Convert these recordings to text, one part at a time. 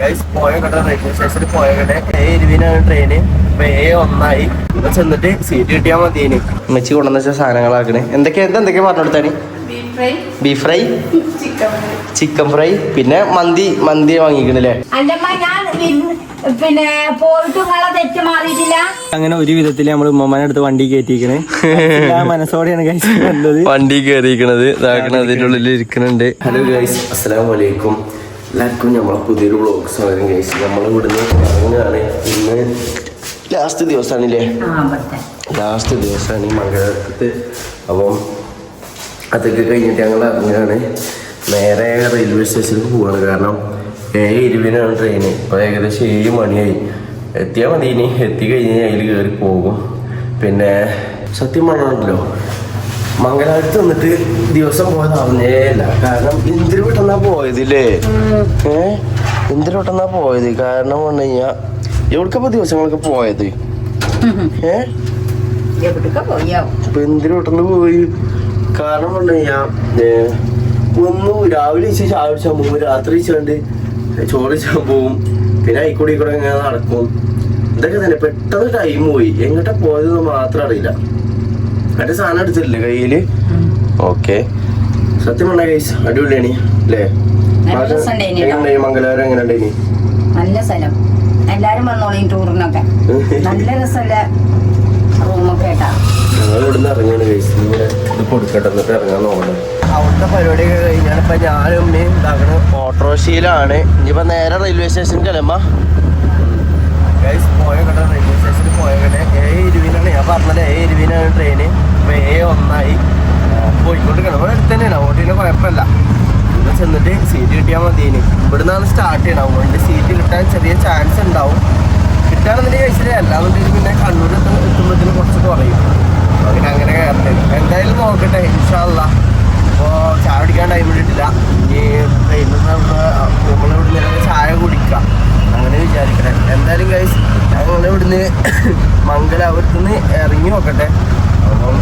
Guys പോയ കട railway സ്റ്റേഷനിൽ പോയ കട ഏ ഇരുവിനാണ് ട്രെയിന് അപ്പൊ ഏ ഒന്നായി. ഇപ്പൊ ചെന്നിട്ട് സീറ്റ് കിട്ടിയാൽ മതിയേന്. ഉമ്മച്ചി കൊണ്ടുവന്ന വെച്ച സാധനങ്ങളാക്കണ്. എന്തൊക്കെ എന്താ പറഞ്ഞു കൊടുത്താണ് beef fry chicken fry chicken fry പിന്നെ മന്തി മന്തി വാങ്ങിക്കണല്ലേ പിന്നെ തെറ്റ് മാറിയിട്ടില്ല. അങ്ങനെ ഒരു വിധത്തിൽ നമ്മൾ ഉമ്മമാനെ അടുത്ത് വണ്ടി കയറ്റിക്കണേ മനസ്സോടെയാണ് ഗൈസ് വണ്ടി കയറിയിരിക്കണത് ഇതാക്കണ അതിന്റെ ഉള്ളിൽ ഇരിക്കണുണ്ട് ഹലോ ഗൈസ് അസ്സലാം വലൈക്കും എല്ലാവർക്കും നമ്മളെ പുതിയൊരു വ്ളോഗ് സ്വാഗതം കഴിച്ചു നമ്മൾ ഇവിടുന്ന് ഇറങ്ങുകയാണ്. ഇന്ന് ലാസ്റ്റ് ദിവസമാണില്ലേ ലാസ്റ്റ് ദിവസമാണ് ഈ മംഗളത്ത് അപ്പം അതൊക്കെ കഴിഞ്ഞിട്ട് ഞങ്ങൾ ഇറങ്ങുകയാണ്. നേരെ റെയിൽവേ സ്റ്റേഷനിൽ പോവാണ്. കാരണം ഏഴ് ഇരുപതിനാണ് ട്രെയിന് ഇപ്പോൾ ഏകദേശം ഏഴ് മണിയായി. എത്തിയാൽ മതി ഇനി എത്തി കഴിഞ്ഞ് അതിൽ കയറി പോകും. പിന്നെ സത്യം പറഞ്ഞല്ലോ മംഗലാപുരത്ത് വന്നിട്ട് ദിവസം പോയത് അറിഞ്ഞേല കാരണം ഇന്ദ്ര വിട്ടെന്നാ പോയതില്ലേ? ഏ? ഇന്ദ്ര വിട്ടെന്നാ പോയത്? കാരണം പറഞ്ഞു കഴിഞ്ഞാ എവിടക്കപ്പോ ദിവസങ്ങളൊക്കെ പോയത്? ഏ? അപ്പൊ പോയാവും ഇപ്പൊ പോയി. കാരണം പറഞ്ഞു കഴിഞ്ഞാ ഒന്നു രാവിലെ ചായ കുടിച്ചാൽ പോകും രാത്രി ഇച്ചിരണ്ട് ചോറ് പോവും. പിന്നെ ആയിക്കൂടി കൂടെ ഇങ്ങനെ നടക്കും. ഇതൊക്കെ തന്നെ പെട്ടെന്ന് ടൈം പോയി. എങ്ങോട്ടാ പോയതെന്ന് മാത്രം അറിയില്ല. അതിന്റെ സാധനം എടുത്തിട്ടില്ലേ കയ്യിൽ? ഓക്കെ. സത്യം പറഞ്ഞ കൈസ് അടിപൊളിയാണ്. അല്ലേ മംഗലാപുരം എങ്ങനെ ഉണ്ടായിനി? നല്ല സ്ഥലം. എല്ലാരും വന്നോളീം ടൂറിനൊക്കെ. നല്ല രസമല്ല റൂമൊക്കെ കേട്ടാ ഞങ്ങൾ ഇവിടുന്ന് ഇറങ്ങിയാണ് കഴിച്ചു ഇങ്ങനെ ഇത് കൊടുക്കട്ടെ എന്നിട്ട് ഇറങ്ങാൻ നോക്കണം. അവിടുത്തെ പരിപാടിയൊക്കെ കഴിഞ്ഞാൽ ഇപ്പൊ ഞാനും ഉമ്മയും ഇതാക്കണ ഓട്ടോറിക്ഷയിലാണ്. ഇനിയിപ്പോ നേരെ റെയിൽവേ സ്റ്റേഷനിൽ അല്ലമ്മ പോയ കട റെയിൽവേ സ്റ്റേഷനിൽ പോയ കട ഏ ഇരുവിനാണ് ഞാൻ പറഞ്ഞത് ഏ ഇരുവിനാണ് ട്രെയിന് അപ്പോൾ ഏ ഒന്നായി. പോയിക്കൊണ്ടിരിക്കണം. ഇവിടെ അടുത്ത് തന്നെയാണ് ഓട്ടിന് കുഴപ്പമില്ല. ഇവിടെ ചെന്നിട്ട് സീറ്റ് കിട്ടിയാൽ മതിയേന്. ഇവിടുന്നാണ് സ്റ്റാർട്ട് ചെയ്യണം അതുകൊണ്ട് സീറ്റ് കിട്ടാൻ ചെറിയ ചാൻസ് ഉണ്ടാവും. കിട്ടാണെന്നുണ്ടെങ്കിൽ കഴിച്ചില്ല അല്ലാന്നുണ്ടെങ്കിൽ പിന്നെ കണ്ണൂർ എത്തുമ്പോഴത്തേന് കുറച്ച് കുറയും. അങ്ങനെ അങ്ങനെ കയറട്ടെ എന്തായാലും നോക്കട്ടെ. ഇൻഷാല്ല ഇപ്പോൾ ചായ കുടിക്കാൻ ടൈം ഇട്ടിട്ടില്ല. ഈ ട്രെയിനിൽ നിന്ന് നമ്മൾ ഇവിടുന്ന് ചായ കുടിക്കാം. അങ്ങനെ വിചാരിക്കണേ. എന്തായാലും ഗൈസ് ഞങ്ങൾ ഇവിടുന്ന് മംഗലാപുരത്ത് നിന്ന് ഇറങ്ങി നോക്കട്ടെ. അപ്പം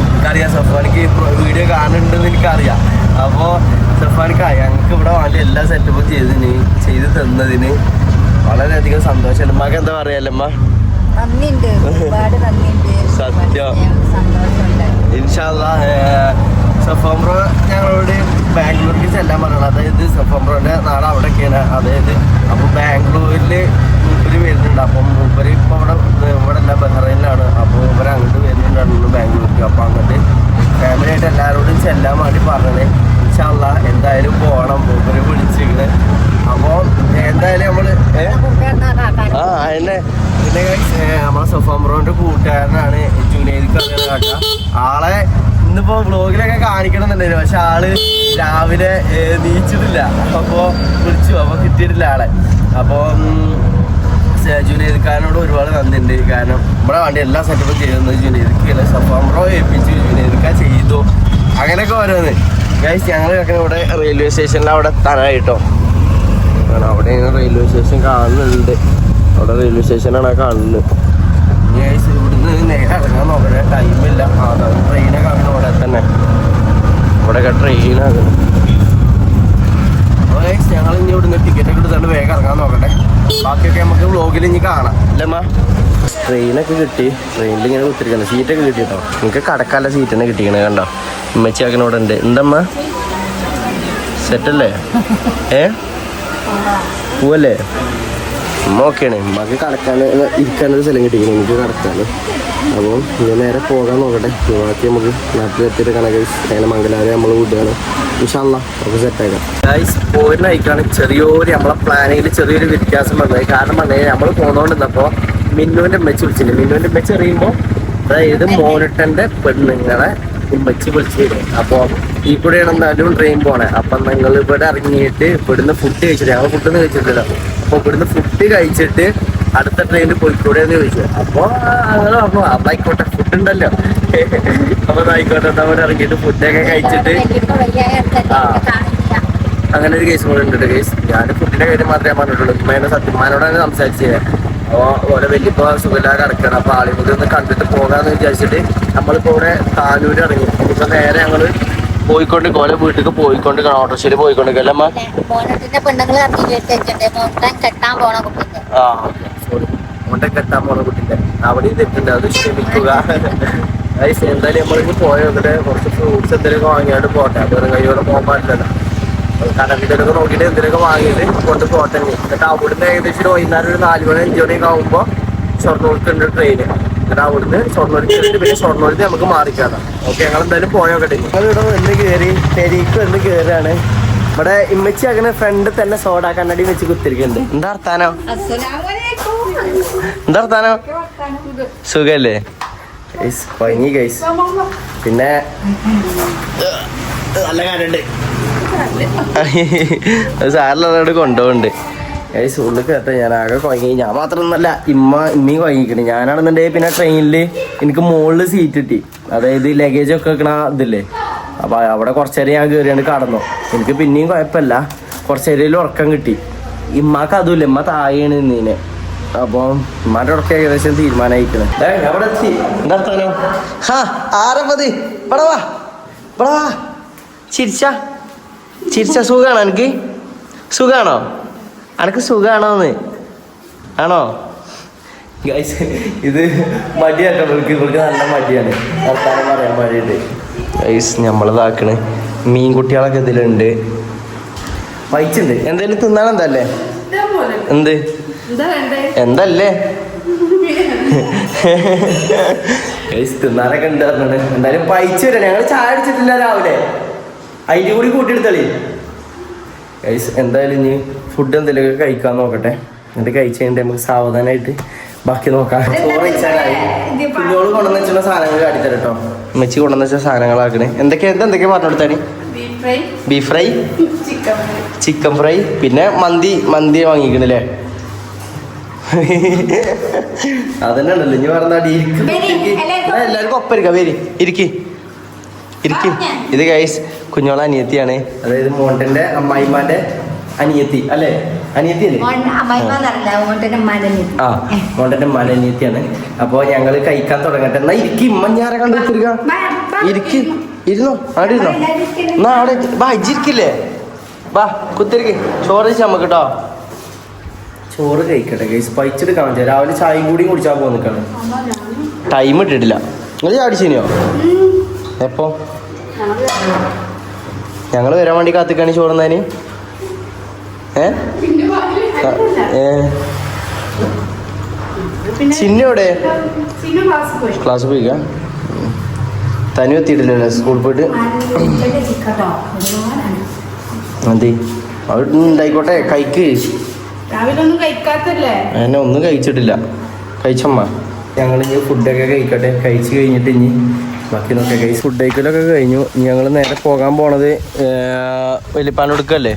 എനിക്കറിയാം സഫാനിക്ക് വീഡിയോ കാണുന്നുണ്ടെന്ന് എനിക്കറിയാം. അപ്പോൾ സഫാനിക്ക് ഞങ്ങൾക്ക് ഇവിടെ വേണ്ട എല്ലാ സെറ്റപ്പും ചെയ്തതിന് ചെയ്ത് തന്നതിന് വളരെയധികം സന്തോഷം മക എന്താ പറയാലമ്മ സത്യം. ഇൻഷാല്ല സഫാം ബ്രോ ഞങ്ങളോട് ബാംഗ്ലൂർക്ക് ചെല്ലാൻ പറയണം അതായത് സഫാം നാളെ അവിടെ അവിടെയൊക്കെയാണ്. അതായത് അപ്പോൾ ബാംഗ്ലൂരിൽ മൂപ്പര് വരുന്നുണ്ട്. അപ്പം മൂപ്പര് ഇപ്പോൾ അവിടെ ഇവിടെ അല്ല ബഹ്റൈനിലാണ്. അപ്പോൾ ഇവർ അങ്ങോട്ട് വരുന്നുണ്ടായിരുന്നു ബാംഗ്ലൂർക്ക് അപ്പോൾ അങ്ങോട്ട് ഫാമിലി ആയിട്ട് എല്ലാവരോടും ചെല്ലാൻ വേണ്ടി പറഞ്ഞത് ഇൻഷാല്ല എന്തായാലും പോകണം മൂപ്പര് വിളിച്ചിരിക്കണേ. അപ്പോൾ എന്തായാലും നമ്മൾ ആ അതിനെ പിന്നെ നമ്മളെ സൊഫാംബ്രോന്റെ കൂട്ടുകാരനാണ്. ജുനൈദ് കറിയാണ് കാക്ക ആളെ ഇന്നിപ്പോ വ്ളോഗിലൊക്കെ കാണിക്കണമെന്നുണ്ടായിരുന്നു. പക്ഷെ ആൾ രാവിലെ നീച്ചിട്ടില്ല. അപ്പോ വിളിച്ചു. അപ്പൊ കിട്ടിയിട്ടില്ല ആളെ. അപ്പൊ ജുനൈദ്ക്കാരനോട് ഒരുപാട് നന്ദിയുണ്ട്. കാരണം നമ്മുടെ വണ്ടി എല്ലാ സെറ്റപ്പും ചെയ്യുന്നത് ജുനൈദ്ക്കാണ് സഫാമ്രോ ഏൽപ്പിച്ചു. ജുനൈദ്ക്ക ചെയ്തു. അങ്ങനെയൊക്കെ ഓരോന്ന്. ഗൈസ് ഞങ്ങൾ ഇവിടെ റെയിൽവേ സ്റ്റേഷനിൽ അവിടെ എത്താനായിട്ടോ. കാരണം അവിടെ റെയിൽവേ സ്റ്റേഷൻ കാണുന്നുണ്ട്. അവിടെ റെയിൽവേ സ്റ്റേഷനാണ് കാണുന്നത്. ഇവിടുന്ന് നേരെ ഇറങ്ങാൻ നോക്കണേ ടൈമില്ല ട്രെയിനൊക്കെ ആകണം ഇവിടെ തന്നെ. ഇവിടെയൊക്കെ ട്രെയിനാകണം ഞങ്ങൾ ഇനി ഇവിടുന്ന് ടിക്കറ്റ് ഒക്കെ എടുത്തുകൊണ്ട് വേഗം ഇറങ്ങാൻ നോക്കട്ടെ. ബാക്കിയൊക്കെ നമുക്ക് വ്ളോഗിൽ ഇനി കാണാം. അല്ലമ്മ ട്രെയിനൊക്കെ കിട്ടി. ട്രെയിനിൽ ഇങ്ങനെ കുത്തിരിക്കണം സീറ്റൊക്കെ കിട്ടി കേട്ടോ നിങ്ങൾക്ക് കടക്കാല സീറ്റ് തന്നെ കിട്ടിക്കണേ കണ്ടോ? ഉമ്മച്ചിയൊക്കെ ഇവിടെ ഉണ്ട് എന്തമ്മ സെറ്റല്ലേ ഏ? പോവല്ലേ? ഉമ്മ ഓക്കെയാണ് ഉമ്മക്ക് കടക്കാൻ ഇരിക്കാനൊരു സ്ഥലം കിട്ടിക്കണം. എനിക്ക് കടക്കാൻ അപ്പോൾ ഇനി നേരെ പോകാൻ നോക്കട്ടെ. ബാക്കി നമുക്ക് നാട്ടിൽ എത്തിയിട്ട് കണക്ക് അങ്ങനെ മംഗലാരെ നമ്മൾ വിടുകയാണ് ഇൻഷാല്ല നമുക്ക് സെറ്റാക്കാം ഗൈസ് പോരുന്ന ആയിക്കാണ് ചെറിയൊരു നമ്മളെ പ്ലാനിങ്ങിൽ ചെറിയൊരു വ്യത്യാസം വന്നത്. കാരണം പറഞ്ഞാൽ നമ്മൾ പോന്നോണ്ടിരുന്നപ്പോൾ മിന്നുവിന്റെ ഉമ്മച്ചി വിളിച്ചില്ല? മിന്നുവിന്റെ ഉമ്മച്ചി അറിയുമ്പോൾ അതായത് മോനിട്ടന്റെ പെണ്ണുങ്ങളെ ഉമ്മച്ചി വിളിച്ചിരുന്നു അപ്പോൾ ഈ കൂടെയാണ് എന്തായാലും ട്രെയിൻ പോണേ. അപ്പം നിങ്ങൾ ഇവിടെ ഇറങ്ങിയിട്ട് ഇവിടുന്ന് ഫുഡ് കഴിച്ചിട്ട് ഞങ്ങൾ ഫുഡൊന്നും കഴിച്ചിട്ടില്ല. അപ്പോൾ ഇവിടുന്ന് ഫുഡ് കഴിച്ചിട്ട് അടുത്ത ട്രെയിനിൽ പോയിക്കൂടെ എന്ന് ചോദിച്ചു. അപ്പോൾ അങ്ങനെ പറഞ്ഞു അപ്പം ആയിക്കോട്ടെ ഫുഡ് ഉണ്ടല്ലോ. അപ്പൊ ആയിക്കോട്ടെ നമ്മൾ ഇറങ്ങിയിട്ട് ഫുഡൊക്കെ കഴിച്ചിട്ട് അങ്ങനെ ഒരു കേസ് കൂടെ ഉണ്ട് കേസ് ഞാൻ ഫുഡിന്റെ കാര്യം മാത്രമേ പറഞ്ഞിട്ടുള്ളൂ. ഉമ്മേനെ സത്യമാനോടാണ് സംസാരിച്ചത്. അപ്പോൾ ഓരോ വലിയപ്പോ സുഖമില്ലാതെ കിടക്കണം. അപ്പോൾ ആളിമുടി ഒന്ന് കണ്ടിട്ട് പോകാന്ന് വിചാരിച്ചിട്ട് നമ്മളിപ്പോൾ ഇവിടെ താനൂര് ഇറങ്ങി. ഇപ്പൊ നേരെ ഞങ്ങൾ പോയിക്കൊണ്ട് ഓരോ വീട്ടിലേക്ക് പോയിക്കൊണ്ട് ഓട്ടോറിക്ഷയിൽ അല്ലേ അമ്മ പെണ്ണുങ്ങൾ കെട്ടാൻ പോണ ആ. മുണ്ട കെട്ടാൻ പോണ കുട്ടിന്റെ അവിടെ തെറ്റുണ്ട്. അത് ക്ഷമിക്കുക. എന്തായാലും നമ്മളിത് പോയ എന്നിട്ട് കുറച്ച് ഫ്രൂട്ട്സ് എന്തെങ്കിലും വാങ്ങിയാണ്ട് പോട്ടെ. വെറും കൈയോടെ പോകാൻ പാടില്ലല്ലോ. കടലിലൊക്കെ നോക്കിയിട്ട് എന്തെങ്കിലുമൊക്കെ വാങ്ങിയിട്ട് കൊണ്ട് പോട്ടെ. എന്നിട്ട് അവിടുന്ന് ഏകദേശം വൈകുന്നേരം ഒരു നാല് മണി അഞ്ച് മണിയൊക്കെ ആകുമ്പോൾ ഷൊർണൂർക്കുണ്ട് ട്രെയിൻ എന്നിട്ട് അവിടുന്ന് ഷൊർണൂർ കയറിയിട്ട് പിന്നെ ഷൊർണൂരിൽ നമുക്ക് മാറിക്കാതാം ഓക്കെ ഞങ്ങൾ എന്തായാലും പോയോക്കട്ടെ ഞങ്ങൾ ഇവിടെ വന്ന് കയറി പെരീക്ക് വന്ന് കയറാണ് ഇവിടെ ഇമ്മച്ചി അങ്ങനെ ഫ്രണ്ട് തന്നെ സോഡ കണ്ണടി വെച്ച് കുത്തിരിക്കുന്നുണ്ട്. എന്താ അർത്ഥാനോ എന്താ അർത്ഥാനോ സുഖല്ലേ? ഗൈസ് പനി ഗൈസ് പിന്നെ നല്ല കാര്യണ്ട്. സാറിലവിടെ കൊണ്ടുപോകുന്നുണ്ട് ഗൈസ് ഉള്ളിൽ കയറ്റ ഞാൻ ആകെ കുഴങ്ങി ഞാൻ മാത്രമൊന്നല്ല ഇമ്മ ഇമ്മയും കുഴങ്ങിക്കണേ ഞാനാണെന്നുണ്ടെങ്കിൽ പിന്നെ ട്രെയിനിൽ എനിക്ക് മുകളിൽ സീറ്റ് കിട്ടി. അതായത് ലഗേജ് ഒക്കെ വെക്കണ ഇതില്ലേ? അപ്പൊ അവിടെ കുറച്ചേരം ഞാൻ കയറിയാണ്ട് കടന്നു. എനിക്ക് പിന്നെയും കുഴപ്പമില്ല കുറച്ചേരം ഉറക്കം കിട്ടി. ഇമ്മക്ക് അതുമില്ല. ഇമ്മ താഴെയാണ് നിന്നീനെ. അപ്പം മരടൊക്കെ ഏകദേശം തീരുമാനമായിരിക്കുന്നത് അവിടെ എത്തി എന്താ സ്ഥലം ഹാ ആരപ്പത് ഇവിടെ വാ. ഇവിടെ വാ. ചിരിച്ച. ചിരിച്ച സുഖാണോ എനിക്ക് സുഖാണോ? അനക്ക് സുഖാണോന്ന്? ആണോ? ഗൈസ് ഇത് മടിയാട്ടോ. ഇവർക്ക് ഇവർക്ക് നല്ല മടിയാണ്. വർത്താനം പറയാൻ മടിയുണ്ട് ഗൈസ് നമ്മളിതാക്കണ് മീൻ കുട്ടികളൊക്കെ ഇതിലുണ്ട്. വൈച്ചുണ്ട് എന്തായാലും തിന്നാൻ എന്തല്ലേ എന്ത്? എന്തല്ലേ? തിന്നാനൊക്കെ ഉണ്ട് പറഞ്ഞത് എന്തായാലും പൈച്ചു വരാം ഞങ്ങൾ ചായ അടിച്ചിട്ടില്ല രാവിലെ. അതിന്റെ കൂടി കൂട്ടിയെടുത്തളി. ഗൈസ് എന്തായാലും ഇനി ഫുഡ് എന്തെങ്കിലുമൊക്കെ കഴിക്കാൻ നോക്കട്ടെ. എന്നിട്ട് കഴിച്ച് കഴിഞ്ഞിട്ട് നമുക്ക് സാവധാനമായിട്ട് ബാക്കി നോക്കാം. ചോറ് കഴിച്ചാലായി കുഞ്ഞോൾ കൊണ്ടുവന്ന് വെച്ചുള്ള സാധനങ്ങൾ കാട്ടിത്തരാം കേട്ടോ. ഉമ്മച്ചി കൊണ്ടുവന്ന് വെച്ച സാധനങ്ങളാക്കണേ എന്തൊക്കെയാ എന്താ എന്തൊക്കെയാ പറഞ്ഞു കൊടുത്താനി? ബീഫ് ഫ്രൈ ചിക്കൻ ഫ്രൈ പിന്നെ മന്തി മന്തി വാങ്ങിക്കണല്ലേ? അതന്നെ ഉണ്ടല്ലോ ഇനി പറഞ്ഞാടി എല്ലാവർക്കും ഒപ്പം ഇരിക്കാം. ഇരിക്കി. ഇരിക്കി. ഇത് ഗൈസ് കുഞ്ഞോളെ അനിയത്തിയാണ്. അതായത് മോണ്ടന്റെ അമ്മായിമാന്റെ അനിയത്തി അല്ലേ? അനിയത്തി അല്ലേ? ആ മോണ്ടന്റെ മല അനിയത്തിയാണ്. അപ്പൊ ഞങ്ങൾ കഴിക്കാൻ തുടങ്ങട്ടെ. എന്നാ ഇരിക്കി മഞ്ഞാരെ കണ്ടു വെച്ചിരിക്ക ഇരിക്കി. ഇരുന്നോ? അവിടെ ഇരുന്നോ? എന്നാ അവിടെ വാ ഇജിരിക്കില്ലേ വാ കുത്തിരിക്ക്. ചോറ് നമുക്ക് കേട്ടോ ചോറ് കഴിക്കട്ടെ ഗൈസ് പൈച്ചെടുക്കാൻ പറ്റില്ല രാവിലെ ചായയും കൂടിയും കുടിച്ചാൽ പോകാൻ നിൽക്കണം ടൈം ഇട്ടിട്ടില്ല. നിങ്ങൾ ചാടിച്ചിനിയോ എപ്പോ? ഞങ്ങൾ വരാൻ വേണ്ടി കാത്തിക്കാണ് ചോറ് ഏ? ചിന്നോടെ ക്ലാസ് പോയിക്ക തനി എത്തിയിട്ടില്ലല്ലോ സ്കൂൾ പോയിട്ട്? എന്തേ അവിടെ ഉണ്ടായിക്കോട്ടെ കൈക്ക് രാവിലെ ഒന്നും കഴിക്കാത്തല്ലേ? എന്നെ ഒന്നും കഴിച്ചിട്ടില്ല. കഴിച്ചമ്മ. ഞങ്ങൾ ഇനി ഫുഡൊക്കെ കഴിക്കട്ടെ. കഴിച്ച് കഴിഞ്ഞിട്ട് ഇനി ബാക്കി നോക്കെ കഴിച്ച് ഫുഡ് കഴിക്കലൊക്കെ കഴിഞ്ഞു. ഞങ്ങൾ നേരെ പോകാൻ പോണത് വലിയപ്പാന്റെ അങ്ങോട്ട്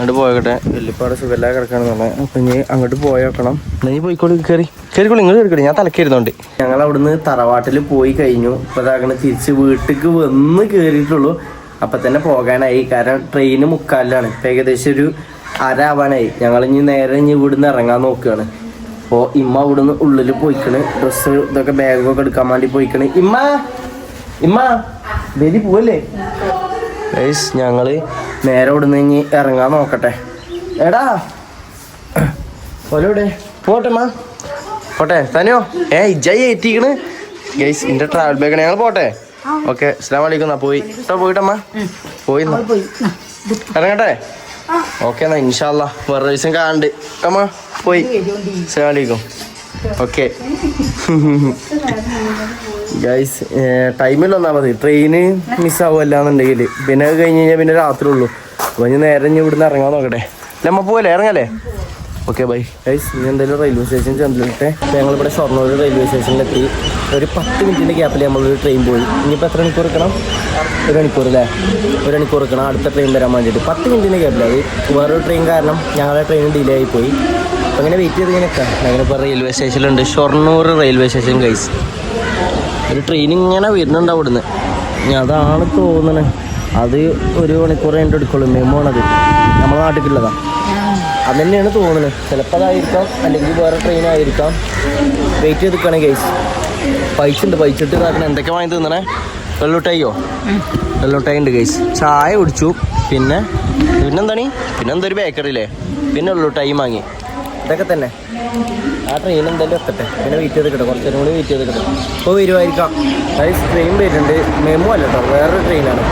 അങ്ങോട്ട് വലിപ്പാട് വലിയപ്പാടെ കിടക്കണം കിടക്കാന്ന് പറഞ്ഞാൽ അപ്പം ഇനി അങ്ങോട്ട് പോയി വെക്കണം നീ പോയിക്കോളി കയറി കയറിക്കോളി നിങ്ങൾ കയറിക്കോളി ഞാൻ തലക്കിരുന്നുണ്ട് ഞങ്ങൾ അവിടുന്ന് തറവാട്ടിൽ പോയി കഴിഞ്ഞു. ഇപ്പം അതാകണ തിരിച്ച് വീട്ടിലേക്ക് വന്ന് കയറിയിട്ടുള്ളൂ അപ്പം തന്നെ പോകാനായി. കാരണം ട്രെയിന് മുക്കാലിലാണ്. ഇപ്പം ഏകദേശം ഒരു അര ഞങ്ങൾ ഇനി നേരെ ഇനി ഇവിടുന്ന് ഇറങ്ങാൻ നോക്കുകയാണ്. അപ്പോൾ ഇമ്മ ഇവിടുന്ന് ഉള്ളിൽ പോയിക്കണ്. ഡ്രസ്സ് ഇതൊക്കെ ബാഗൊക്കെ എടുക്കാൻ വേണ്ടി പോയിക്കണ്. ഇമ്മ! ഇമ്മ! ബലി പോവല്ലേ? ഗൈസ് ഞങ്ങൾ നേരെ ഇവിടുന്ന് ഇനി ഇറങ്ങാൻ നോക്കട്ടെ. എടാ! ഓലോടെ പോട്ടെ മാ പോട്ടെ തനിയോ? ഏ ഇജായി എത്തിക്കണ് ഗൈസ് എന്റെ ട്രാവൽ ബാഗ് ഞങ്ങൾ പോട്ടെ? ഓക്കെ അസ്ലാം വലൈക്കും പോയി. പോയിട്ടമ്മ പോയി. ഇറങ്ങട്ടെ? ഓക്കെ എന്നാ ഇൻഷാല്ല വേറെ ദിവസം കാണണ്ട്. അമ്മ പോയി. സലാമലൈക്കും ഓക്കെ ഗൈസ് ടൈമിൽ വന്നാൽ മതി ട്രെയിന് മിസ്സാവുമല്ല എന്നുണ്ടെങ്കിൽ പിന്നെ അത് കഴിഞ്ഞ് കഴിഞ്ഞാൽ പിന്നെ രാത്രി ഉള്ളൂ അപ്പോൾ ഞാൻ നേരെ ഇവിടുന്ന് ഇറങ്ങാൻ നോക്കട്ടെ. അല്ല അമ്മ പോവല്ലേ? ഇറങ്ങല്ലേ? ഓക്കെ ബൈ ഗൈസ് ഇനി എന്തായാലും റെയിൽവേ സ്റ്റേഷൻ ചെന്നിട്ട് ഞങ്ങളിവിടെ ഷൊർണൂർ റെയിൽവേ സ്റ്റേഷനിലെത്തി ഒരു പത്ത് മിനിറ്റിന്റെ ഗ്യാപ്പിൽ നമ്മളൊരു ട്രെയിൻ പോയി. ഇനിയിപ്പോൾ എത്ര മണിക്കൂർ എടുക്കണം? ഒരു മണിക്കൂർ അല്ലേ ഒരു മണിക്കൂർ എടുക്കണം. അടുത്ത ട്രെയിൻ വരാൻ വേണ്ടിയിട്ട്. പത്ത് മിനിറ്റിന്റെ ഗ്യാപ്പിൽ അത് വേറൊരു ട്രെയിൻ കാരണം ഞങ്ങളുടെ ട്രെയിൻ ഡിലേ ആയി പോയി. അങ്ങനെ വെയിറ്റ് ചെയ്ത് ഇങ്ങനെ ഞങ്ങളിപ്പോൾ റെയിൽവേ സ്റ്റേഷനിലുണ്ട് ഷൊർണൂർ റെയിൽവേ സ്റ്റേഷൻ ഗൈസ് ഒരു ട്രെയിൻ ഇങ്ങനെ വരുന്നുണ്ട് അവിടുന്ന്. അതാണ് തോന്നണേ. അത് ഒരു മണിക്കൂർ കഴിഞ്ഞിട്ട് എടുക്കുള്ളൂ. മെമ്മോ ആണത്. നമ്മളെ നാട്ടിലുള്ളതാ അത് തന്നെയാണ് തോന്നുന്നത്. ചിലപ്പോൾ അതായിരിക്കാം. അല്ലെങ്കിൽ വേറെ ട്രെയിൻ ആയിരിക്കാം. വെയിറ്റ് ചെയ്ത് നിൽക്കണേ ഗൈസ് പൈസ ഇട്ട് ഇതാക്കണം. എന്തൊക്കെ വാങ്ങി തിന്നണേ? വെള്ളോട്ടായിയോ? വെള്ളോട്ടായി ഉണ്ട് ഗൈസ് ചായ കുടിച്ചു. പിന്നെ പിന്നെന്താണ്? പിന്നെ എന്തൊരു ബേക്കറിയില്ലേ പിന്നെ വെള്ളോട്ടായി വാങ്ങി. ഇതൊക്കെ തന്നെ. ആ ട്രെയിൻ എന്തായാലും എത്തട്ടെ. പിന്നെ വെയിറ്റ് ചെയ്ത് കിട്ടും കുറച്ചു നേരം കൂടി വെയിറ്റ് ചെയ്ത് കിട്ടും ഇപ്പോൾ വരുമായിരിക്കാം ഗൈസ് ട്രെയിൻ വരുന്നുണ്ട്. മെമു അല്ല കേട്ടോ വേറൊരു ട്രെയിനാണ്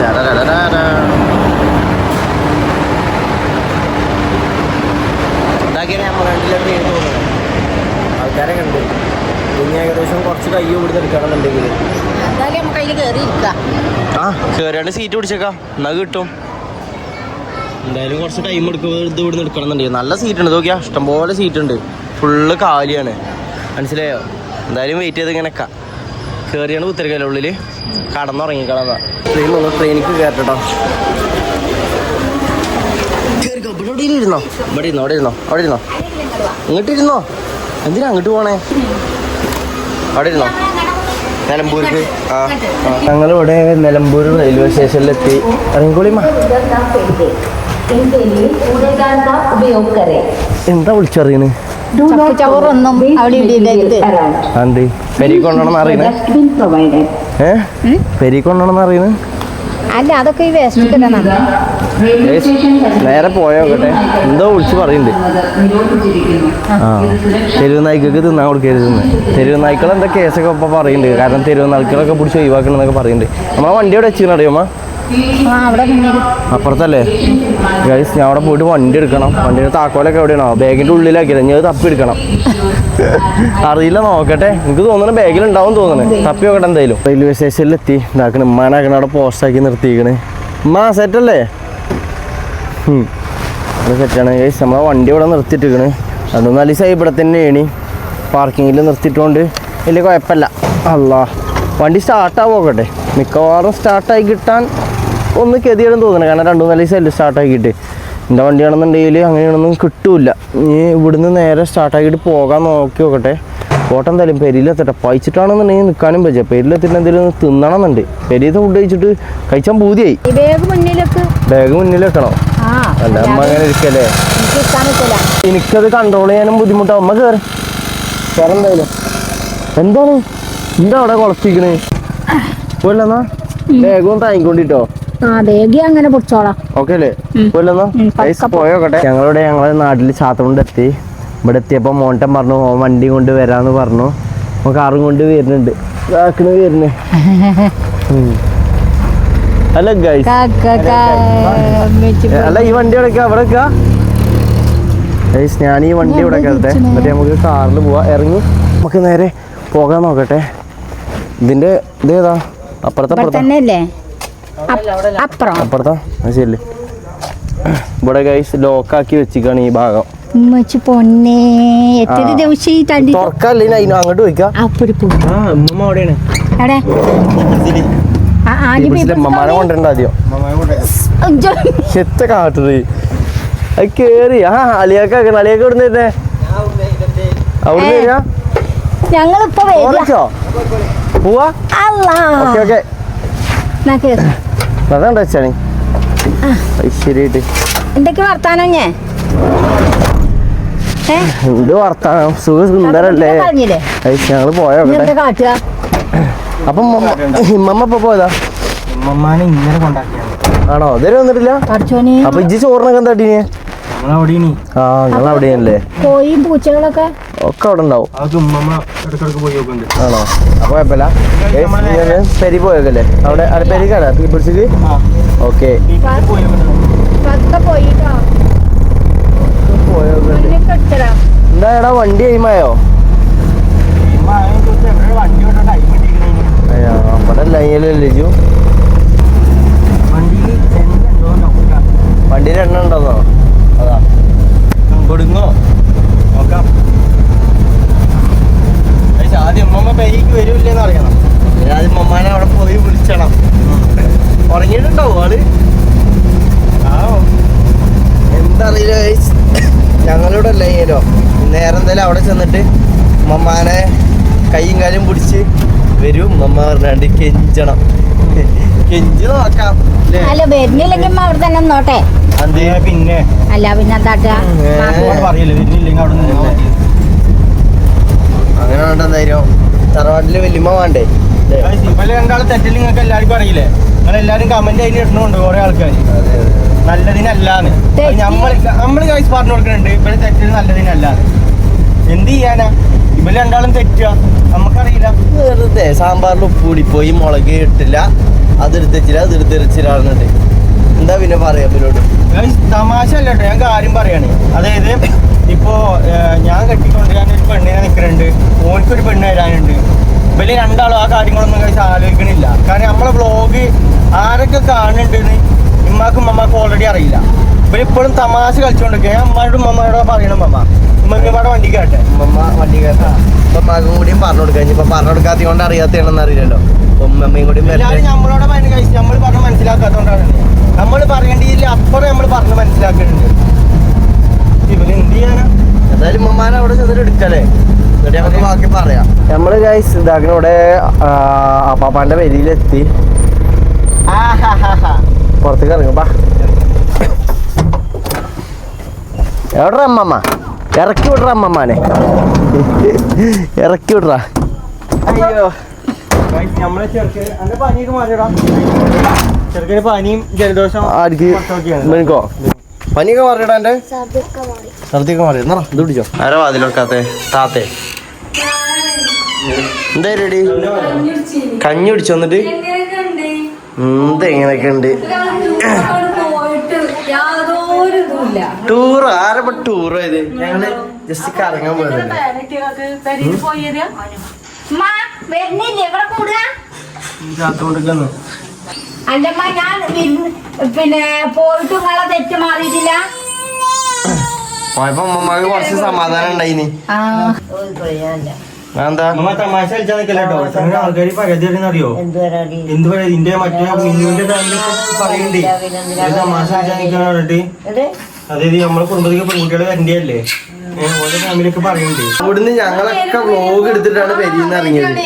ചടടടടാടാ. ഇതാക്കിയാണ് എഴുതി തോന്നുന്നത് പോകുന്നത് ആൾക്കാരെ കണ്ട്. ഇനി ഏകദേശം കുറച്ച് കൈ പിടിച്ചെടുക്കണമെന്നുണ്ടെങ്കിൽ ആ. കയറിയാണ്ട് സീറ്റ് പിടിച്ചേക്കാം. എന്നാ കിട്ടും. എന്തായാലും കുറച്ച് ടൈം എടുക്കും. ഇത് ഇവിടുന്ന് എടുക്കണമെന്നുണ്ടെങ്കിൽ. നല്ല സീറ്റ് ഉണ്ട്. നോക്കിയാ ഇഷ്ടംപോലെ സീറ്റ് ഉണ്ട്. ഫുള്ള് കാലിയാണ്. മനസ്സിലായോ? എന്തായാലും വെയിറ്റ് ചെയ്ത് ഇങ്ങനെ കയറിയാണ് കുത്തിരിക്കല്ലോ ഉള്ളിൽ കടന്നുറങ്ങി കളന്ന ട്രെയിൻ വന്നു ട്രെയിനിക്ക് കയറട്ടോ ഇവിടെ ഇരുന്നോ ഇവിടെ ഇരുന്നോ? അവിടെ ഇരുന്നോ? അവിടെ ഇരുന്നോ? അങ്ങോട്ടിരുന്നോ? എന്തിനാ അങ്ങോട്ട് പോണേ? അവിടെ ഇരുന്നോ നിലമ്പൂർക്ക്? ആ ഞങ്ങളിവിടെ നിലമ്പൂർ റെയിൽവേ സ്റ്റേഷനിലെത്തി ഇറങ്ങിക്കോളിമ എന്താ വിളിച്ചറിയണ്? ചോറൊന്നും അവിടെ കൊണ്ടോണെന്ന് അറിയണേ? അല്ല അതൊക്കെ ഈ വേസ്റ്റ് നേരെ പോയോക്കട്ടെ എന്തോ വിളിച്ച് പറയുന്നുണ്ട് ആ. തെരുവ് നായ്ക്കൾക്ക് തിന്നാൻ കൊടുക്കരുതെന്ന് തെരുവ് നായ്ക്കൾ എന്താ കേസൊക്കെ ഒപ്പം പറയുന്നുണ്ട് കാരണം തെരുവ് നായ്ക്കളൊക്കെ പിടിച്ച് ഒഴിവാക്കണം എന്നൊക്കെ പറയുന്നുണ്ട് നമ്മളെ വണ്ടി അവിടെ വെച്ചിരുന്നു അറിയാമോ ആ അവിടെ അപ്പുറത്തല്ലേ? ഗൈസ് ഞാൻ അവിടെ പോയിട്ട് വണ്ടി എടുക്കണം. വണ്ടിയുടെ താക്കോലൊക്കെ എവിടെയാണോ? ബാഗിന്റെ ഉള്ളിലാക്കിയത്. ഞാൻ അത് തപ്പി എടുക്കണം. അറിയില്ല നോക്കട്ടെ. എനിക്ക് തോന്നുന്നു ബാഗിൽ ഉണ്ടാവും തോന്നണേ തപ്പി നോക്കട്ടെ എന്തായാലും. റെയിൽവേ സ്റ്റേഷനിൽ എത്തി ഇതാക്കണ ഉമ്മാനാക്കണ അവിടെ പോസ്റ്റാക്കി നിർത്തിയിക്കണേ ഉമ്മ സെറ്റല്ലേ അത് സെറ്റാണ്. ഗൈസ് നമ്മളെ വണ്ടി ഇവിടെ നിർത്തിയിട്ടിരിക്കണ്. രണ്ടു നാല് ദിവസമായി ഇവിടെ തന്നെയാണ് പാർക്കിങ്ങിൽ നിർത്തിയിട്ടുകൊണ്ട് വലിയ കുഴപ്പമില്ല. അല്ല വണ്ടി സ്റ്റാർട്ടാവോക്കട്ടെ മിക്കവാറും സ്റ്റാർട്ടായി കിട്ടാൻ ഒന്ന് ഗതിയാണെന്ന് തോന്നുന്നു. കാരണം രണ്ടു നാല് ദിവസമല്ലേ സ്റ്റാർട്ടാക്കിയിട്ട് എന്റെ വണ്ടിയാണെന്നുണ്ടെങ്കിൽ അങ്ങനെയൊന്നും കിട്ടൂല ഇനി ഇവിടുന്ന് നേരെ സ്റ്റാർട്ടാക്കിയിട്ട് പോകാൻ നോക്കി നോക്കട്ടെ. ഓട്ടം എന്തായാലും പെരിയിലെത്തട്ടെ പഴിച്ചിട്ടാണെന്നുണ്ടെങ്കിൽ നിൽക്കാനും പറ്റുക പെരിയിലെത്തിട്ട് എന്തെങ്കിലും തിന്നണമെന്നുണ്ട്. പെരിയത്തെ ഫുഡ് കഴിച്ചിട്ട് കഴിച്ചാൽ പൂതിയായി. ഈ ബാഗ് മുന്നിൽ വെക്കണോ. അല്ല അമ്മ അങ്ങനെ ഇരിക്കല്ലേ? എനിക്കത് കൺട്രോൾ ചെയ്യാനും ബുദ്ധിമുട്ടാ. അമ്മ കേറി. കേറെന്തായാലും എന്താണ്? എന്താ അവിടെ കുളപ്പിക്കണ് പോയില്ലെന്നാ? വേഗം താങ്ങിക്കൊണ്ടിട്ടോ അങ്ങനെ പിടിച്ചോളാം. ഓക്കെ അല്ലേ? പോയില്ലെന്നാ? പോയോക്കട്ടെ ഞങ്ങളിവിടെ ഞങ്ങളെ നാട്ടിൽ ചാത്തോണ്ട് എത്തി. ഇവിടെ എത്തിയപ്പോൾ മോണ്ടൻ പറഞ്ഞു ഓ വണ്ടി കൊണ്ട് വരാന്ന് പറഞ്ഞു. കാറും കൊണ്ട് വരുന്നുണ്ട്. വരുന്നേ വരുന്നു. അല്ല ഗൈസ് അല്ല ഈ വണ്ടി എവിടെ അവിടെ ഞാൻ ഈ വണ്ടി ഇവിടെ കേട്ടെ എന്നിട്ട് നമുക്ക് കാറിൽ പോവാ. ഇറങ്ങി. നമുക്ക് നേരെ പോകാൻ നോക്കട്ടെ. ഇതിന്റെ ഇതേതാ അപ്പുറത്തെ അപ്പുറത്താ. അല്ലേ അപ്പുറം. അപ്പുറത്താ? അത് ശരി ഇവിടെ ഗൈസ് ലോക്കാക്കി വെച്ചിക്കാണ് ഈ ഭാഗം. ഉമ്മച്ചി പൊന്നെ. എത്ര ദിവസം ഈ തണ്ടി തുറക്കല്ലേ അതിന് അങ്ങോട്ട് പോയിക്കാ. ആദ്യം ഇവിടുത്തെ ഉമ്മമാനെ കൊണ്ടുവരണ്ട ആദ്യം. അയ്യോ. കാട്ടത് അത് കേറി. ആ അലിയാക്ക വരിക. ഞങ്ങളിപ്പോ പോവാ? അല്ലാ ഓക്കെ ഓക്കെ. എന്നാ കേറ്. അതാണ്ട് വെച്ചാണി. ശരിയായിട്ട്. എന്തൊക്കെ വർത്താനം ഞാൻ എന്ത് വർത്താനം? സുഖ സുന്ദരല്ലേ? ഞങ്ങൾ പോയോക്കട്ടെ അപ്പം ഹിമ്മമ്മ ഇപ്പൊ പോയതാ? ഉമ്മമാനെ ഇന്നലെ കൊണ്ടാക്കിയാണ് ആണോ? ഇതുവരെ വന്നിട്ടില്ല? പഠിച്ചോനെ. അപ്പൊ ഇജ്ജി ചോറിനൊക്കെ എന്താ ടീനെ നമ്മളവിടെ ഇനി ആ നിങ്ങൾ അവിടെയാണല്ലേ കോഴിയും പൂച്ചകളൊക്കെ? ഒക്കെ അവിടെ ഉണ്ടാവും. ഉമ്മമ്മ പോയി നോക്കുന്നുണ്ട്. ആണോ? അപ്പൊ കുഴപ്പമില്ല. പെരി പോയതല്ലേ അവിടെ അവിടെ പെരി കട പീപ്പിൾസിക്ക് ഓക്കെ. പോയി പോയിട്ടോ. എന്താ എടാ വണ്ടി എയിമായോ വണ്ടി വിട്ട ലൈനല്ലേ കിട്ടിയിരിക്കണേ അയ്യോ അവിടെ ലൈനിലല്ലേ ജു വണ്ടിയിൽ എണ്ണ ഉണ്ടോ നോക്കാം വണ്ടിയിൽ എണ്ണ ഉണ്ടോ? അതാ. കൊടുങ്ങോ? നോക്കാം. ആദ്യം ഉമ്മമ്മ പെരിക്ക് വരൂല്ലെന്ന് അറിയണം. പിന്നെ ആദ്യം ഉമ്മമാനെ അവിടെ പോയി വിളിച്ചണം. ഉറങ്ങിയിട്ടുണ്ടാവും ആൾ. എന്തറിയില്ല. ഞങ്ങളിവിടെ അല്ല ഇങ്ങനോ നേരം എന്തായാലും അവിടെ ചെന്നിട്ട് ഉമ്മമാനെ കൈയും കാലും പിടിച്ച് വരും ഉമ്മമ്മ പറഞ്ഞാണ്ട് കെഞ്ചണം. കെഞ്ചി നോക്കാം. ല്ലേ? അല്ല വരുന്നില്ലെങ്കിൽ അവിടെ തന്നെ അന്തേ പിന്നെ. അല്ല പിന്നെ എന്താട്ടാ പറയില്ല വരുന്നില്ലെങ്കിൽ അവിടെ നിന്ന് അങ്ങനെ വേണ്ട ധൈര്യം തറവാട്ടിൽ വലിയ വേണ്ടേ? ദേ. ഇവർ രണ്ടാളെ തെറ്റിൽ നിങ്ങൾക്ക് എല്ലാവർക്കും അറിയില്ലേ? നിങ്ങൾ എല്ലാരും കമന്റ് അതിൽ ഇടുന്നുണ്ട് കുറെ ആൾക്കാർ. നല്ലതിനല്ലാന്ന്. നമ്മൾ നമ്മൾ ചോയ്സ് പറഞ്ഞു കൊടുക്കുന്നുണ്ട് ഇവർ തെറ്റിൽ നല്ലതിനല്ലാന്ന്. എന്ത് ചെയ്യാനാ? ഇവർ രണ്ടാളും തെറ്റുക നമുക്കറിയില്ല. വെറുതെ സാമ്പാറിൽ ഉപ്പ് കൂടിപ്പോയി മുളക് ഇട്ടില്ല അതെടുത്തിച്ചില്ല അതെടുത്തിരിച്ചില്ലാന്നിട്ട് എന്താ പിന്നെ പറയാ ഇവരോട് തമാശ അല്ല കേട്ടോ ഞാൻ കാര്യം പറയാണ്. അതായത് ഇപ്പോ ഞാൻ കെട്ടിക്കൊണ്ടിരിക്കാൻ ഒരു പെണ്ണിനെ നിൽക്കുന്നുണ്ട് ഓനിക്കൊരു പെണ്ണ് വരാനുണ്ട്. വലിയ രണ്ടാളും ആ കാര്യങ്ങളൊന്നും കഴിച്ച് ആലോചിക്കണില്ല. കാരണം നമ്മളെ ബ്ലോഗ് ആരൊക്കെ കാണുന്നുണ്ടെന്ന് ഇമ്മാക്കും മമ്മക്കും ഓൾറെഡി അറിയില്ല. ഇവരിപ്പോഴും തമാശ കളിച്ചുകൊണ്ടിരിക്കുക ഞാൻ അമ്മയോടും അമ്മയോട് പറയണം മമ്മ ഉമ്മമ്മയുടെ വണ്ടി കേട്ടെ. ഉമ്മ വണ്ടി കേട്ടാ. ഉമ്മാക്കും കൂടിയും പറഞ്ഞു കൊടുക്കാൻ ഇപ്പൊ പറഞ്ഞു കൊടുക്കാത്ത കൊണ്ട് അറിയാത്തതാണെന്ന് അറിയില്ലല്ലോ. എല്ലാവരും നമ്മളോട് പറഞ്ഞ് കഴിച്ച് നമ്മൾ പറഞ്ഞ് മനസ്സിലാക്കാത്തോണ്ടാണ് നമ്മൾ പറയേണ്ടതിൽ അപ്പുറം നമ്മൾ പറഞ്ഞ് മനസ്സിലാക്കുന്നുണ്ട് ഇവർ എന്ത് ചെയ്യാനാ? എന്തായാലും ഉമ്മമാനെ അവിടെ ചെന്നിട്ട് എടുക്കല്ലേ? ബാക്കി പറയാം. നമ്മൾ ഗൈസ് ഇതാക്കണ ഇവിടെ അപ്പാപ്പാന്റെ വരിയിലെത്തി പുറത്തേക്ക് ഇറങ്ങുമ്പാ ബാ എവിടെ അമ്മമ്മ? ഇറക്കി വിടറ അമ്മമ്മാനെ. ഇറക്കി വിടറ അയ്യോ. Guys, നമ്മളെ ചെറുക്കന് അന്റെ പനിയൊക്കെ മാറിയടാ. ചെറുക്കന് പനിയും ജലദോഷം. നിനക്കോ പനിയൊക്കെ മാറിയടാ എന്റെ ഛർദിയൊക്കെ മാറി. എന്നാ ഇത് പിടിച്ചോ ആരോ വാതിലൊക്കാത്തെ താത്തേ. എന്താ റെഡി കഞ്ഞി പിടിച്ചു വന്നിട്ട് എന്ത് എങ്ങനെയൊക്കെ ഉണ്ട് ടൂർ ആരപ്പോ ടൂർ ഇത്? ഞങ്ങൾ ജസ്റ്റ് കറങ്ങാൻ പോയത് ഉമ്മ, വരുന്നില്ലേ ഇവിടെ കൂടുക ചാത്തോണ്ടിരിക്കുന്നു അന്റെ അമ്മ ഞാൻ പിന്നെ പോയിട്ട് നിങ്ങളെ തെറ്റ് മാറിയിട്ടില്ല. പോയപ്പോ കുറച്ച് സമാധാനം ഉണ്ടായിനി. ആ. എന്താ അമ്മ തമാശ കളിച്ചാൽ നിൽക്കല്ലോ കേട്ടോ അങ്ങനെ ആൾക്കാർ പരാതി അറിയോ? എന്ത് പരാതി ഇന്റെ മറ്റേ മിന്നുവിന്റെ ഫാമിലി പറയണ്ടേ? ഇത് തമാശ കളിച്ചാൽ നിൽക്കാൻ പറഞ്ഞിട്ട്. അതായത് നമ്മളെ കുടുംബത്തിലേക്ക് പെൺകുട്ടികളെ വരണ്ടല്ലേ ഓരോ ഫാമിലിയൊക്കെ പറയണ്ടേ? ഇവിടുന്ന് ഞങ്ങളൊക്കെ വ്ലോഗ് എടുത്തിട്ടാണ് പെരിയെന്ന് ഇറങ്ങിയത്.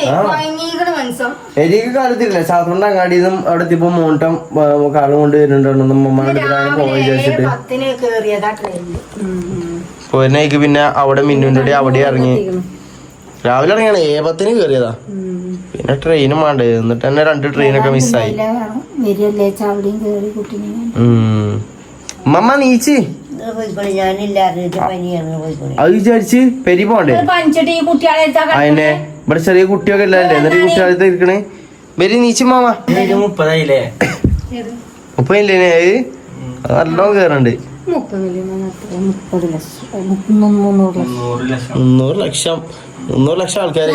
ആ എനിക്ക് കാലത്തില്ല ശാസ്ത്രന്റെ അങ്ങാടിയിൽ നിന്നും അവിടെ എത്തിയപ്പോ മോണ്ടം കാളും കൊണ്ട് വരുന്നുണ്ടെന്നും പിന്നെ അവിടെ മിന്നുണ്ടി അവിടെ ഇറങ്ങി. രാവിലെ ഇറങ്ങിയാണ്. ഏപത്തിന് കയറിയതാ പിന്നെ ട്രെയിനും വേണ്ടേ എന്നിട്ട് തന്നെ രണ്ട് ട്രെയിനൊക്കെ മിസ്സായി ഉമ്മ ചവിടിയും അത് വിചാരിച്ച് പെരി പോണ്ടേ? ഈ കുട്ടികളെ അതിനെ ഇവിടെ ചെറിയ കുട്ടിയൊക്കെ ഇല്ലല്ലേ എന്നിട്ട് കുട്ടികളെ ഇരിക്കണേ വരി നീച്ച് മാമ മുപ്പതായില്ലേ? മുപ്പതില്ലേ അത് നല്ലോണം കേറുന്നുണ്ട് മുന്നൂറ് ലക്ഷം. മുന്നൂറ് ലക്ഷം. മുന്നൂറ് ലക്ഷം. ആൾക്കാരെ.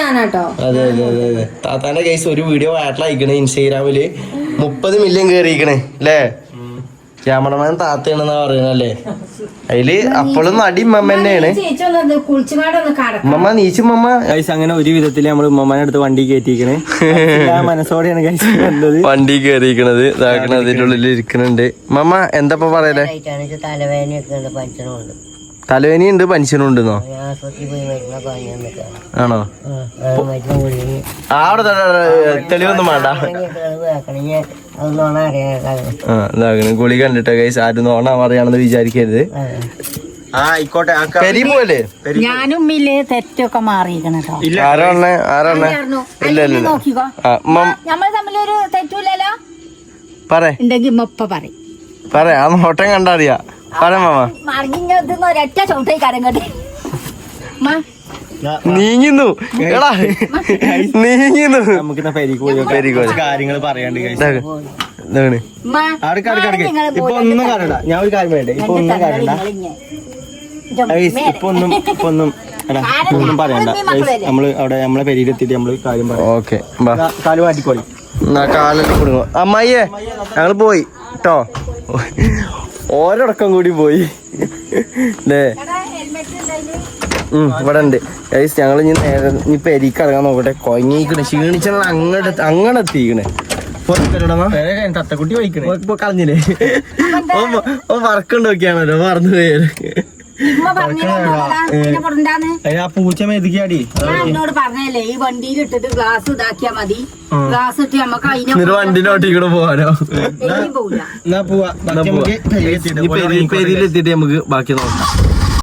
ഞാനാട്ടോ. അതെ അതെ അതെ അതെ. താത്താന്റെ കേസ് ഒരു വീഡിയോ വൈറലായിക്കണേ ഇൻസ്റ്റാഗ്രാമിൽ. മുപ്പത് മില്യൺ കേറിയിരിക്കണേ അല്ലേ? ക്യാമറമാൻ താത്തയാണെന്നാ പറയുന്നല്ലേ അതിൽ അപ്പോഴും നടി മമ്മ തന്നെയാണ് ചേച്ചി ഒന്ന് കുളിച്ചുകാണ്ടൊന്ന് കടക്കും മമ്മ നീച്ചു മമ്മ കൈസ് അങ്ങനെ ഒരു വിധത്തിൽ നമ്മൾ ഉമ്മമ്മനെ അടുത്ത് വണ്ടി കയറ്റിക്കണേ മനസ്സോടെയാണ് കൈസ് കണ്ടത് വണ്ടി കയറിയിരിക്കണത് ഇതാക്കണ അതിന്റെ ഉള്ളിൽ ഇരിക്കണുണ്ട്. ഉമ്മ എന്താ ഇപ്പൊ പറയലേ തലവേദന തലവേനി ഉണ്ട് പനിച്ചനുണ്ടെന്നോ ആണോ? അവിടെ തെളിവൊന്നും വേണ്ട. ഇതാക്കണ ഗുളി കണ്ടിട്ട് കൈസ് ആരും നോണാ പറയാണെന്ന് വിചാരിക്കരുത്. ഞാനും തെറ്റൊക്കെ മാറിയിരിക്കണോ കേട്ടോ ആരാണ് ആരാണ് ഇല്ല ഇല്ല നമ്മൾ തമ്മിലൊരു തെറ്റൂലല്ലോ പറ. ഉണ്ടെങ്കിൽ മൊപ്പ പറയും. പറ ആ നോട്ടം കണ്ടറിയാ. ഒരൊറ്റ ചവിട്ടേ കരങ്ങട്ടെ നീങ്ങുന്നു. എടാ നീങ്ങുന്നു. നമുക്ക് കാര്യങ്ങൾ പറയാണ്ട്. ഇതാണ്. അടുക്ക അടുക്ക അടുക്ക ഇപ്പൊ ഒന്നും കാണണ്ട ഞാൻ ഒരു കാര്യം പറയട്ടെ. ഇപ്പൊ ഒന്നും കാണണ്ട ഇപ്പൊ ഒന്നും ഇപ്പൊ ഒന്നും എടാ ഒന്നും പറയണ്ട. നമ്മൾ അവിടെ നമ്മളെ പെരിയിലെത്തിയിട്ട് നമ്മൾ കാര്യം പറയാം. ഓക്കെ കാൽ മാറ്റിക്കോളി കാലൊക്കെ കൊടുങ്ങോ. അമ്മായിയേ ഞങ്ങൾ പോയി കേട്ടോ ഓരോടക്കം കൂടി പോയി. അല്ലേ ഇവിടെ ഉണ്ട് ഗൈസ് ഞങ്ങൾ ഇനി നേരെ ഇനി പെരിക്ക് ഇറങ്ങാൻ നോക്കട്ടെ. കൊങ്ങിക്കണേ ക്ഷീണിച്ചാൽ അങ്ങോട്ട് അങ്ങനെ എത്തിക്കണേ. തത്തക്കുട്ടി വഹിക്കണേ കളഞ്ഞില്ലേ? ഓ- വർക്കുണ്ടോക്കിയാണല്ലോ മറന്നു പോയത് ആ പൂച്ച മെതിക്കാടി ഞാൻ എന്നോട് പറഞ്ഞല്ലേ ഈ വണ്ടിയിൽ ഇട്ടിട്ട് ഗ്ലാസ് ഇതാക്കിയാ മതി. ഗ്ലാസ് ഇട്ട് നമുക്ക് അതിനെ എന്നിട്ട് വണ്ടിന്റെ ഓട്ടി കൂടെ പോവാനോ? പോവില്ല പെരിയിലെത്തിയിട്ട് നമുക്ക് ബാക്കി നോക്കാം.